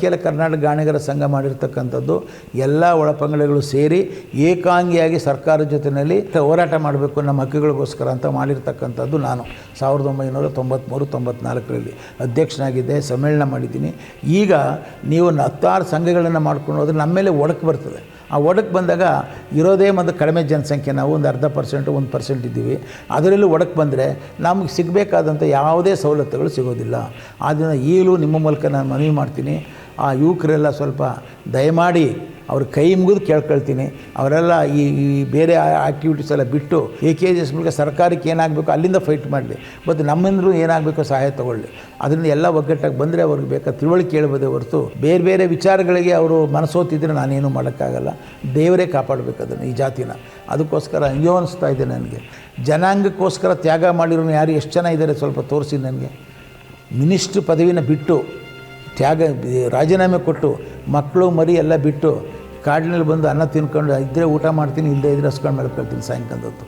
ಅಖಿಲ ಕರ್ನಾಟಕ ಗಾಣಿಗರ ಸಂಘ ಮಾಡಿರ್ತಕ್ಕಂಥದ್ದು, ಎಲ್ಲ ಒಳಪಂಗಡಗಳು ಸೇರಿ ಏಕಾಂಗಿಯಾಗಿ ಸರ್ಕಾರದ ಜೊತೆಯಲ್ಲಿ ಹೋರಾಟ ಮಾಡಬೇಕು ನಮ್ಮ ಹಕ್ಕುಗಳಿಗೋಸ್ಕರ ಅಂತ ಮಾಡಿರ್ತಕ್ಕಂಥದ್ದು ನಾನು. ಸಾವಿರದ ಒಂಬೈನೂರ ತೊಂಬತ್ತ್ಮೂರು ತೊಂಬತ್ನಾಲ್ಕರಲ್ಲಿ ಅಧ್ಯಕ್ಷನಾಗಿದ್ದೆ, ಸಮ್ಮೇಳನ ಮಾಡಿದ್ದೀನಿ. ಈಗ ನೀವು ಹತ್ತಾರು ಸಂಘಗಳನ್ನು ಮಾಡ್ಕೊಂಡು ಹೋದರೆ ನಮ್ಮ ಮೇಲೆ ಒಡಕು ಬರ್ತದೆ. ಆ ಒಡಕ್ಕೆ ಬಂದಾಗ ಇರೋದೇ ಒಂದು ಕಡಿಮೆ ಜನಸಂಖ್ಯೆ, ನಾವು ಒಂದು ಅರ್ಧ ಪರ್ಸೆಂಟು, ಒಂದು ಪರ್ಸೆಂಟ್ ಇದ್ದೀವಿ. ಅದರಲ್ಲೂ ಒಡಕ್ಕೆ ಬಂದರೆ ನಮಗೆ ಸಿಗಬೇಕಾದಂಥ ಯಾವುದೇ ಸವಲತ್ತುಗಳು ಸಿಗೋದಿಲ್ಲ. ಆದ್ದರಿಂದ ಈಗಲೂ ನಿಮ್ಮ ಮೂಲಕ ನಾನು ಮನವಿ ಮಾಡ್ತೀನಿ. ಆ ಯುವಕರೆಲ್ಲ ಸ್ವಲ್ಪ ದಯಮಾಡಿ ಅವ್ರ ಕೈ ಮುಗಿದು ಕೇಳ್ಕೊಳ್ತೀನಿ. ಅವರೆಲ್ಲ ಈ ಬೇರೆ ಆ್ಯಕ್ಟಿವಿಟೀಸ್ ಎಲ್ಲ ಬಿಟ್ಟು ಎ ಕೆ ಜಿ ಎಸ್ ಮೂಲಕ ಸರ್ಕಾರಕ್ಕೆ ಏನಾಗಬೇಕು ಅಲ್ಲಿಂದ ಫೈಟ್ ಮಾಡಲಿ. ಮತ್ತು ನಮ್ಮಿಂದಲೂ ಏನಾಗಬೇಕು ಸಹಾಯ ತಗೊಳ್ಳಿ. ಅದರಿಂದ ಎಲ್ಲ ಒಗ್ಗಟ್ಟಾಗಿ ಬಂದರೆ ಅವ್ರಿಗೆ ಬೇಕಾದ ತಿಳುವಳಿಕೆ ಕೇಳ್ಬೋದೇ ಹೊರತು ಬೇರೆ ಬೇರೆ ವಿಚಾರಗಳಿಗೆ ಅವರು ಮನಸ್ಸೋತಿದ್ರೆ ನಾನೇನು ಮಾಡೋಕ್ಕಾಗಲ್ಲ. ದೇವರೇ ಕಾಪಾಡಬೇಕು ಅದನ್ನು ಈ ಜಾತಿನ. ಅದಕ್ಕೋಸ್ಕರ ಅಯ್ಯೋ ಅನಿಸ್ತಾ ಇದೆ ನನಗೆ. ಜನಾಂಗಕ್ಕೋಸ್ಕರ ತ್ಯಾಗ ಮಾಡಿರೋ ಯಾರು ಎಷ್ಟು ಜನ ಇದ್ದಾರೆ ಸ್ವಲ್ಪ ತೋರಿಸಿ ನನಗೆ. ಮಿನಿಸ್ಟ್ರ್ ಪದವಿನ ಬಿಟ್ಟು, ತ್ಯಾಗ, ರಾಜೀನಾಮೆ ಕೊಟ್ಟು, ಮಕ್ಕಳು ಮರಿ ಎಲ್ಲ ಬಿಟ್ಟು ಕಾಡಿನಲ್ಲಿ ಬಂದು ಅನ್ನ ತಿನ್ಕೊಂಡು ಇದ್ದರೆ ಊಟ ಮಾಡ್ತೀನಿ ಇಲ್ಲದೇ ಇದ್ರೆ ಹಸ್ಕೊಂಡು ಮಲ್ಕೊಳ್ತೀನಿ ಸಾಯಂಕಾಲದೊತ್ತು.